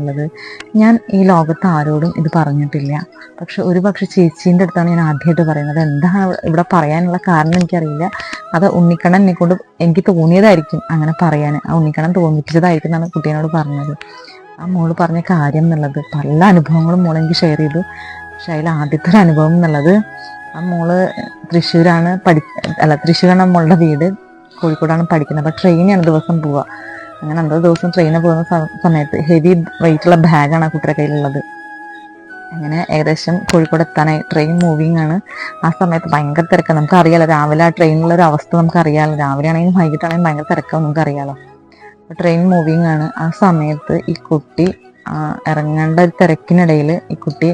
ഉള്ളത്. ഞാൻ ഈ ലോകത്ത് ആരോടും ഇത് പറഞ്ഞിട്ടില്ല. പക്ഷെ ഒരു പക്ഷെ ചേച്ചീന്റെ അടുത്താണ് ഞാൻ ആദ്യമായിട്ട് പറയുന്നത്. എന്താണ് ഇവിടെ പറയാനുള്ള കാരണം എനിക്കറിയില്ല. അത് ഉണ്ണിക്കണ്ണൻ എന്നെ കൊണ്ട് എനിക്ക് തോന്നിയതായിരിക്കും അങ്ങനെ പറയാൻ. ആ ഉണ്ണിക്കണ്ണൻ തോന്നിപ്പിച്ചതായിരിക്കും എന്നാണ് കുട്ടീനോട് പറഞ്ഞത്. ആ മോൾ പറഞ്ഞ കാര്യം എന്നുള്ളത് പല അനുഭവങ്ങളും മോൾ എനിക്ക് ഷെയർ ചെയ്തു. പക്ഷെ അതിൽ ആദ്യത്തെ ഒരു അനുഭവം എന്നുള്ളത് ആ മോൾ തൃശ്ശൂരാണ് പഠി അല്ല തൃശ്ശൂരാണ് മോളുടെ വീട്. കോഴിക്കോടാണ് പഠിക്കുന്നത്. അപ്പോൾ ട്രെയിനാണ് ദിവസം പോവുക. അങ്ങനെ എന്തോ ദിവസം ട്രെയിനിൽ പോകുന്ന സമയത്ത് ഹെവി വെയിറ്റുള്ള ബാഗാണ് ആ കുട്ടിയുടെ കയ്യിലുള്ളത്. അങ്ങനെ ഏകദേശം കോഴിക്കോട് എത്താനായി. ട്രെയിൻ മൂവിങ് ആണ്. ആ സമയത്ത് ഭയങ്കര തിരക്കാണ്. നമുക്ക് അറിയാലോ രാവിലെ ആ ട്രെയിനിലുള്ള ഒരു അവസ്ഥ നമുക്ക് അറിയാലോ രാവിലെ ആണെങ്കിലും വൈകിട്ടാണെങ്കിലും ഭയങ്കര തിരക്കാവും നമുക്ക് അറിയാലോ ട്രെയിൻ മൂവിങ് ആണ്. ആ സമയത്ത് ഈ കുട്ടി ഇറങ്ങേണ്ട ഒരു തിരക്കിനിടയിൽ ഈ കുട്ടി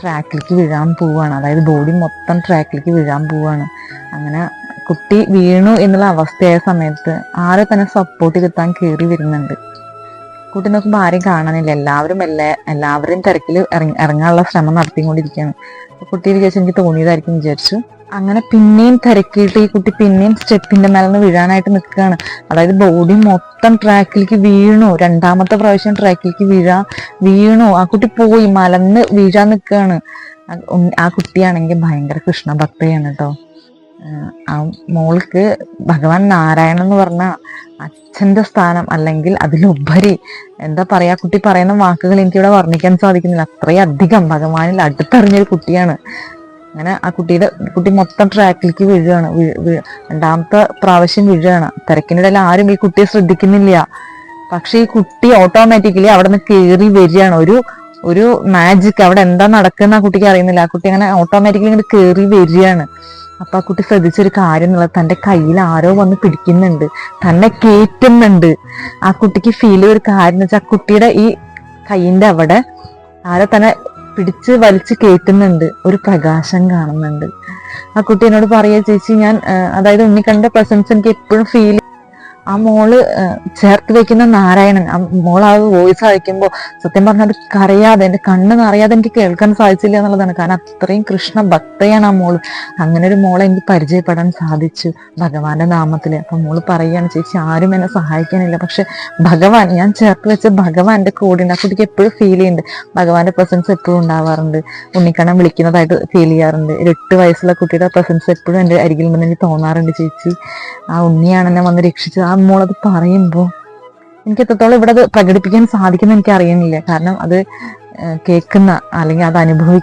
ട്രാക്കിലേക്ക് വീഴാൻ പോവുകയാണ് അതായത് ബോഡി മൊത്തം ട്രാക്കിലേക്ക് വീഴാൻ പോവുകയാണ് അങ്ങനെ കുട്ടി വീണു എന്നുള്ള അവസ്ഥയായ സമയത്ത് ആരെ തന്നെ സപ്പോർട്ട് കിട്ടാൻ കയറി വരുന്നുണ്ട്. കുട്ടി നോക്കുമ്പോൾ ആരെയും കാണാനില്ല. എല്ലാവരും എല്ലാ എല്ലാവരെയും തിരക്കിൽ ഇറങ്ങി ഇറങ്ങാനുള്ള ശ്രമം നടത്തിക്കൊണ്ടിരിക്കുകയാണ്. കുട്ടി വിചാരിച്ചു എനിക്ക് തോന്നിയതായിരിക്കും വിചാരിച്ചു. അങ്ങനെ പിന്നെയും തിരക്കിയിട്ട് ഈ കുട്ടി പിന്നെയും സ്റ്റെപ്പിന്റെ മേലെ നിന്ന് വീഴാനായിട്ട് നിൽക്കുകയാണ്. അതായത് ബോഡി മൊത്തം ട്രാക്കിലേക്ക് വീണു. രണ്ടാമത്തെ പ്രാവശ്യം ട്രാക്കിലേക്ക് വീഴാ വീണു. ആ കുട്ടി പോയി മലന്ന് വീഴാൻ നിൽക്കുകയാണ്. ആ കുട്ടിയാണെങ്കിൽ ഭയങ്കര കൃഷ്ണഭക്തയാണ് കേട്ടോ. ആ മോൾക്ക് ഭഗവാൻ നാരായണൻ എന്ന് പറഞ്ഞ അച്ഛന്റെ സ്ഥാനം അല്ലെങ്കിൽ അതിലുപരി എന്താ പറയാ കുട്ടി പറയുന്ന വാക്കുകൾ എനിക്കിവിടെ വർണിക്കാൻ സാധിക്കുന്നില്ല. അത്രയും അധികം ഭഗവാനിൽ അടുത്തറിഞ്ഞൊരു കുട്ടിയാണ്. അങ്ങനെ ആ കുട്ടിയുടെ കുട്ടി മൊത്തം ട്രാക്കിലേക്ക് വീഴുകയാണ്. രണ്ടാമത്തെ പ്രാവശ്യം വീഴുകയാണ്. തിരക്കിനിടയിൽ ആരും ഈ കുട്ടിയെ ശ്രദ്ധിക്കുന്നില്ല. പക്ഷെ ഈ കുട്ടി ഓട്ടോമാറ്റിക്കലി അവിടെ നിന്ന് കയറി വരികയാണ്. ഒരു ഒരു മാജിക് അവിടെ എന്താ നടക്കുന്ന കുട്ടിക്ക് അറിയുന്നില്ല. ആ കുട്ടി അങ്ങനെ ഓട്ടോമാറ്റിക്കലി ഇങ്ങനെ കയറി വരികയാണ്. അപ്പൊ ആ കുട്ടി ശ്രദ്ധിച്ചൊരു കാര്യം എന്നുള്ളത് തന്റെ കയ്യിൽ ആരോ വന്ന് പിടിക്കുന്നുണ്ട്. തന്നെ കേറ്റുന്നുണ്ട്. ആ കുട്ടിക്ക് ഫീൽ ഒരു കാര്യം വെച്ചാൽ ആ കുട്ടിയുടെ ഈ കൈയിന്റെ അവിടെ ആരോ തന്നെ പിടിച്ച് വലിച്ച് കേറ്റുന്നുണ്ട്. ഒരു പ്രകാശം കാണുന്നുണ്ട്. ആ കുട്ടി എന്നോട് പറയുക ചേച്ചി ഞാൻ അതായത് ഉണ്ണിക്കണ്ണന്റെ പ്രസൻസ് എനിക്ക് എപ്പോഴും ഫീൽ ആ മോൾ ചേർത്ത് വെക്കുന്ന നാരായണൻ ആ മോൾ ആ വോയിസ് അയക്കുമ്പോൾ സത്യം പറഞ്ഞാൽ അറിയാതെ എന്റെ കണ്ണ് അറിയാതെ എനിക്ക് കേൾക്കാൻ സാധിച്ചില്ല എന്നുള്ളതാണ്. കാരണം അത്രയും കൃഷ്ണ ഭക്തയാണ് ആ മോൾ. അങ്ങനെ ഒരു മോളെ എനിക്ക് പരിചയപ്പെടാൻ സാധിച്ചു ഭഗവാന്റെ നാമത്തിൽ അപ്പൊ മോൾ പറയുകയാണ് ചേച്ചി ആരും എന്നെ സഹായിക്കാനില്ല. പക്ഷെ ഭഗവാൻ ഞാൻ ചേർത്ത് വെച്ച ഭഗവാൻ എന്റെ കൂടെ ഉണ്ട് ആ കുട്ടിക്ക് എപ്പോഴും ഫീൽ ചെയ്യുന്നുണ്ട്. ഭഗവാന്റെ പ്രസൻസ് എപ്പോഴും ഉണ്ടാവാറുണ്ട്. ഉണ്ണിക്കണ്ണൻ വിളിക്കുന്നതായിട്ട് ഫീൽ ചെയ്യാറുണ്ട്. ഒരു എട്ട് വയസ്സുള്ള കുട്ടിയുടെ പ്രസൻസ് എപ്പോഴും എന്റെ അരികിലുണ്ടെന്ന് എനിക്ക് തോന്നാറുണ്ട് ചേച്ചി. ആ ഉണ്ണിയാണ് എന്നെ വന്ന് രക്ഷിച്ചത്. ആ മോളത് പറയുമ്പോൾ എനിക്ക് എത്രത്തോളം ഇവിടെ അത് പ്രകടിപ്പിക്കാൻ സാധിക്കുന്ന എനിക്ക് അറിയുന്നില്ല കാരണം അത് കേൾക്കുന്ന അല്ലെങ്കിൽ അത് അനുഭവിക്കുന്ന